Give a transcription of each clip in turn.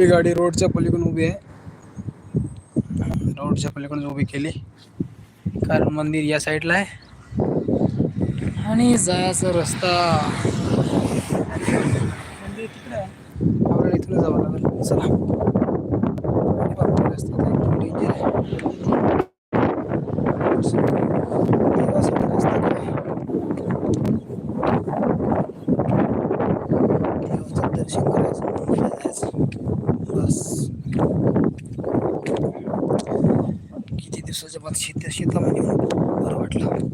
आपली गाडी रोडच्या पलीकडून उभी आहे. रोडच्या पलीकडून उभी केली. कारण मंदिर या साईडला आहे. आणि जायचा रस्ता. मंदिर तिकडे आहे. आपल्याला इथून जावं लागेल. चला. रस्ता डेंजर आहे दर्शन करायचं. बस किती दिवसाच्या बाद शेत शीतलामध्ये येऊन बरं वाटलं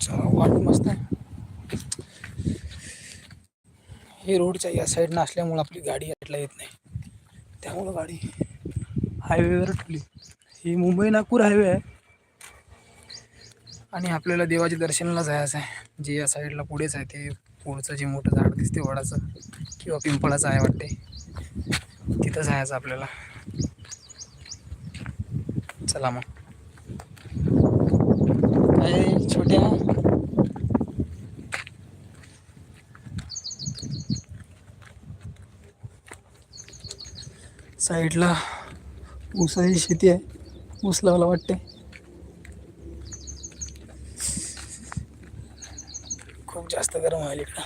चला वाट मस्त आहे. हे रोडच्या या साईडनं असल्यामुळं आपली गाडी यायला येत नाही. त्यामुळं गाडी हायवेवर ठेवली. ही मुंबई नागपूर हायवे आहे. आणि आपल्याला देवाच्या दर्शनाला जायचं आहे. जे या साईडला पुढेच आहे ते पुढचं जे मोठं झाड दिसते वडाचं किंवा पिंपळाचं आहे वाटते तिथं जायचं आपल्याला. चला मग. काय छोट्या? साईडला ऊसाची शेती आहे. ऊस लावला वाटते गरम होईल इकडं.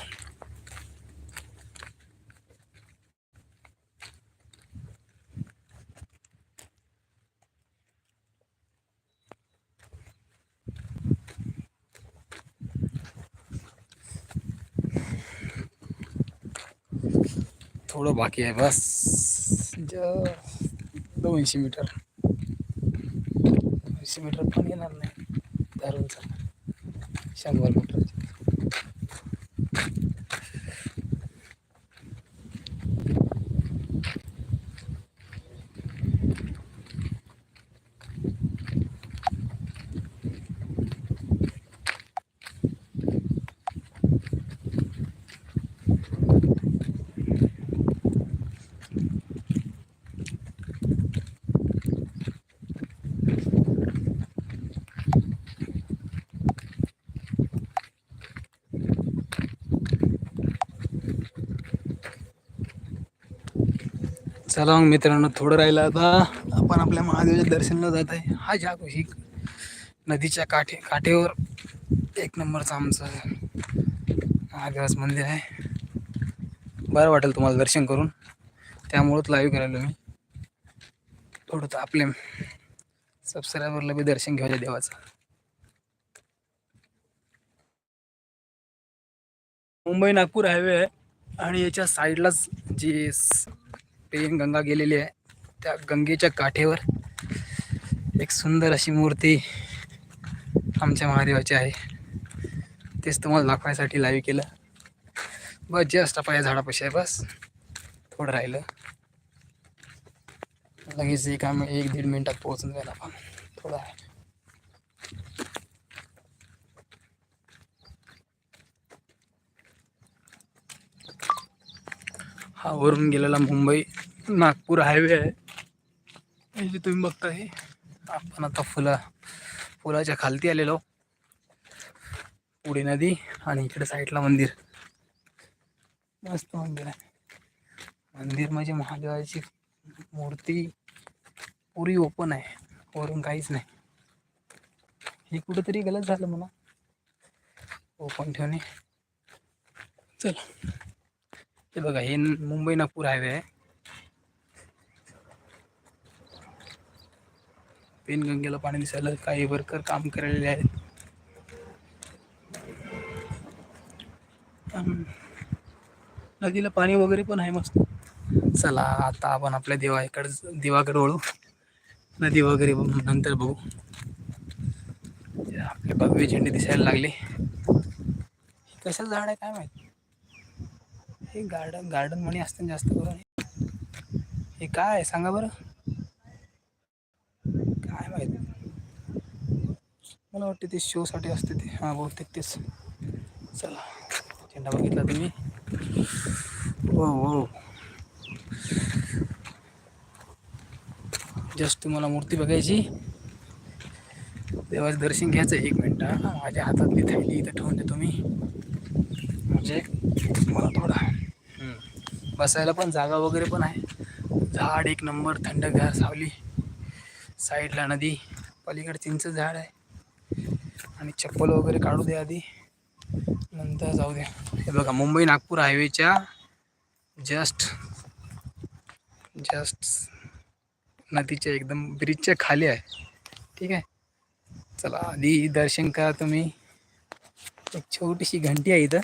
थोडं बाकी आहे बस. दोनशे मीटर. दोनशे मीटर पण येणार नाही. धरून चला शंभर मीटर. चला मग मित्रांनो थोडं राहिलं आता. आपण आपल्या महादेवाच्या दर्शनाला जात आहे. हा जागो ही नदीच्या काठे काठेवर एक नंबरचं आमचं महादेवाचं मंदिर आहे. बरं वाटेल तुम्हाला दर्शन करून. त्यामुळंच लाईव्ह करायला मी. थोडं तर आपले सबस्क्रायबरला बी दर्शन घ्यायचं देवाचं. मुंबई नागपूर हायवे आहे. आणि याच्या साईडलाच जी पेन गंगा गेलेली आहे. त्या गंगेच्या काठेवर एक सुंदर अशी मूर्ती आमच्या महादेवाची आहे. तेच तुम्हाला दाखवायसाठी लाईव्ह केलं. बस जस्ट आपण या झाडापाशी आहे बस. थोडं राहिलं. लगेच एक आम्ही एक दीड मिनिटात पोहोचून जाईल आपण. थोडं आहे. हा वरून गेलेला मुंबई. नागपूर हायवे आहे. जे तुम्ही हे आपण आता फुला फुलाच्या खालती आलेलो पुढे नदी आणि इकडे साईडला मंदिर. मस्त मंदिर आहे. मंदिर म्हणजे महादेवाची मूर्ती पुरी ओपन आहे. वरून काहीच नाही. हे कुठंतरी गलत झालं म्हणा. ओपन ठेवणे. चल. हे बघा हे मुंबई नागपूर हायवे आहे. पेनगंगेला पाणी दिसायला काही वर्कर काम करायले आहेत. नदीला पाणी वगैरे पण आहे मस्त. चला आता आपण आपल्या देवाकडे देवाकडे वळू. नदी वगैरे नंतर बघू. आपले भगवे झेंडे दिसायला लागले. कशाचं झाड आहे काय माहिती? हे गार्डन गार्डन म्हणे असतं जास्त करून. हे काय आहे? सांगा बरं. काय माहीत. मला वाटते ते शोसाठी असते ते. हां बहुतेक तेच. चला झेंडा बघितला तुम्ही. हो हो जस्ट तुम्हाला मूर्ती बघायची. देवाचं दर्शन घ्यायचं एक मिनटं. हा. माझ्या हातातली थैली इथं ठेवून देतो मी. म्हणजे मला थोडा. हम्म. बसायला पण जागा वगैरे पण आहे. झाड एक नंबर थंडगार सावली. साईडला नदी पलीकडे चिंच झाड आहे. आणि चप्पल वगैरे काढू द्या आधी. नंतर जाऊ द्या हे बघा मुंबई नागपूर हायवेच्या जस्ट जस्ट नदीच्या एकदम ब्रिजच्या खाली आहे. ठीक आहे? चला आधी दर्शन करा तुम्ही. एक छोटीशी घंटी आहे इथं.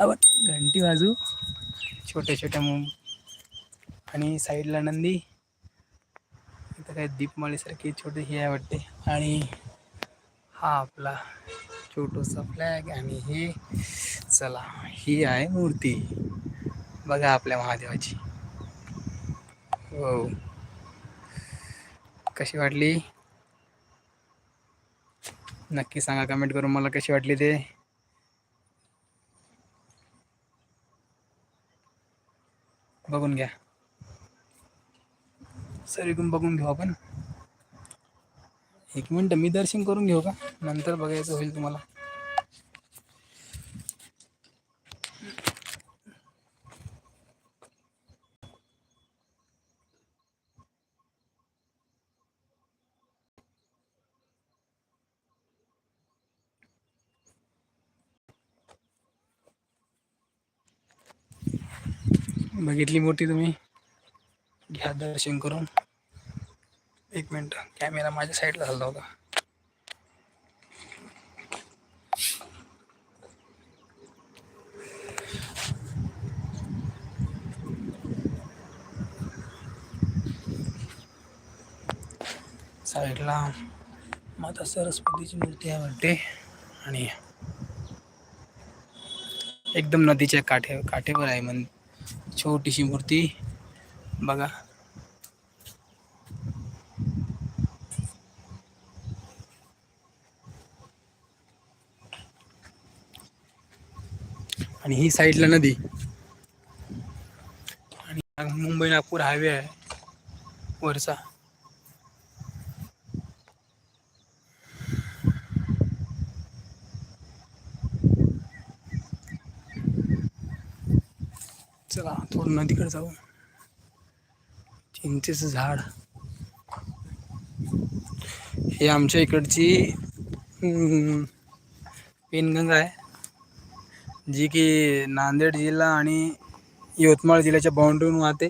आपण घंटी वाजू. छोट्या छोट्या मुंब आणि साईडला नंदी. इथं काय छोटी ही आहे वाटते. आणि हा आपला छोटूसा फ्लॅग आणि हे चला ही आहे मूर्ती. बघा आपल्या महादेवाची. हो कशी वाटली? नक्की सांगा कमेंट करून मला कशी वाटली ते. बघून घ्या. सर इकडून बघून घेऊ आपण. एक मिनटं मी दर्शन करून घेऊ का? नंतर बघायचं होईल तुम्हाला. बघितली मोठी तुम्ही. घ्या दर्शन करून. एक मिनटं कॅमेरा माझ्या साईडला झाला होता. साईडला माता सरस्वतीची मूर्ती आहे वाटते. आणि एकदम नदीच्या काठे काठेवर आहे म्हण छोटीशी मूर्ती. बघा. आणि ही साईडला नदी. आणि मुंबई नागपूर हायवे आहे. वरचा. चला थोडं नदीकडे जाऊ. चिंचेचं झाड. हे आमच्या इकडची पेनगंगा आहे. जी की नांदेड जिल्हा आणि यवतमाळ जिल्ह्याच्या बाउंड्रीवरून वाहते.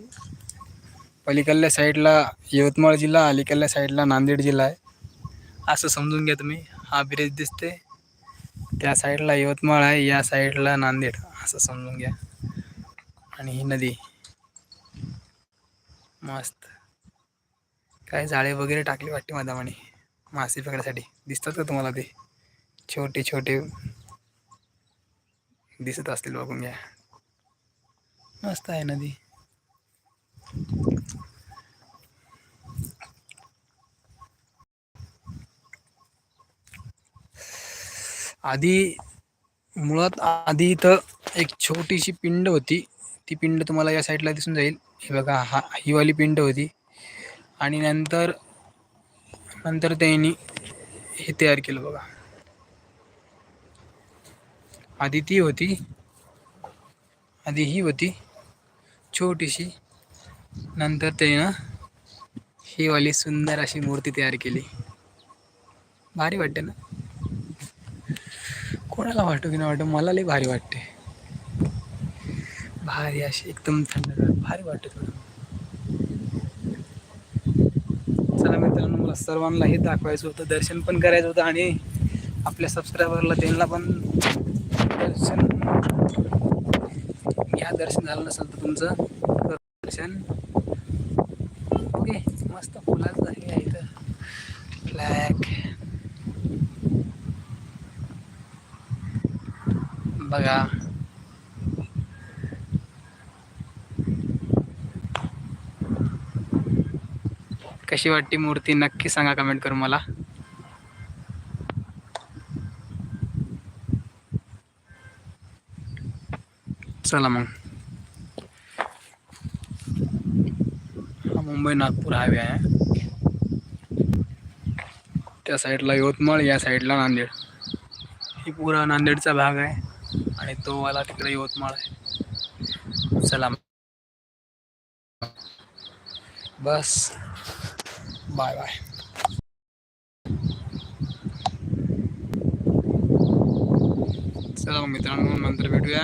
पलीकडल्या साईडला यवतमाळ जिल्हा अलीकडल्या साईडला नांदेड जिल्हा आहे. असं समजून घ्या तुम्ही. हा ब्रिज दिसते त्या साईडला यवतमाळ आहे या साईडला नांदेड. असं समजून घ्या. आणि ही नदी. मस्त. काय जाळे वगैरे टाकले वाटते मदामाने मासे पकडायसाठी. दिसतात का तुम्हाला ते? छोटे छोटे. दिसत असतील बघून घ्या. मस्त आहे नदी. आधी मुळात आधी इथं एक छोटीशी पिंड होती. ती पिंड तुम्हाला या साईडला दिसून जाईल. हे बघा हा ही वाली पिंड होती. आणि नंतर नंतर त्यांनी हे तयार केलं बघा. आधी ती होती. आधी ही होती. छोटीशी. नंतर त्यानं ही वाली सुंदर अशी मूर्ती तयार केली. भारी वाटते ना? कोणाला वाटू की नाही वाटतं मला लई भारी वाटते. भारी अशी एकदम थंड भारी वाटत थोडं चला मित्रांनो मला सर्वांना हे दाखवायचं होतं दर्शन पण करायचं होतं आणि आपल्या सबस्क्रायबरला त्यांना पण दर्शन घ्या दर्शन झालं नसेल तर तुमचं दर्शन. ओके मस्त फुलाचं हे आहे इथं. ब्लॅक बघा. कशी वाटते मूर्ती? नक्की सांगा कमेंट करून मला. चला मग. हा मुंबई नागपूर हायवे आहे. त्या साईडला यवतमाळ या साईडला नांदेड. ही पुरा नांदेडचा भाग आहे आणि तो वाला तिकडे यवतमाळ आहे. चला बस. बाय बाय चला मित्रांनो नंतर भेटूया.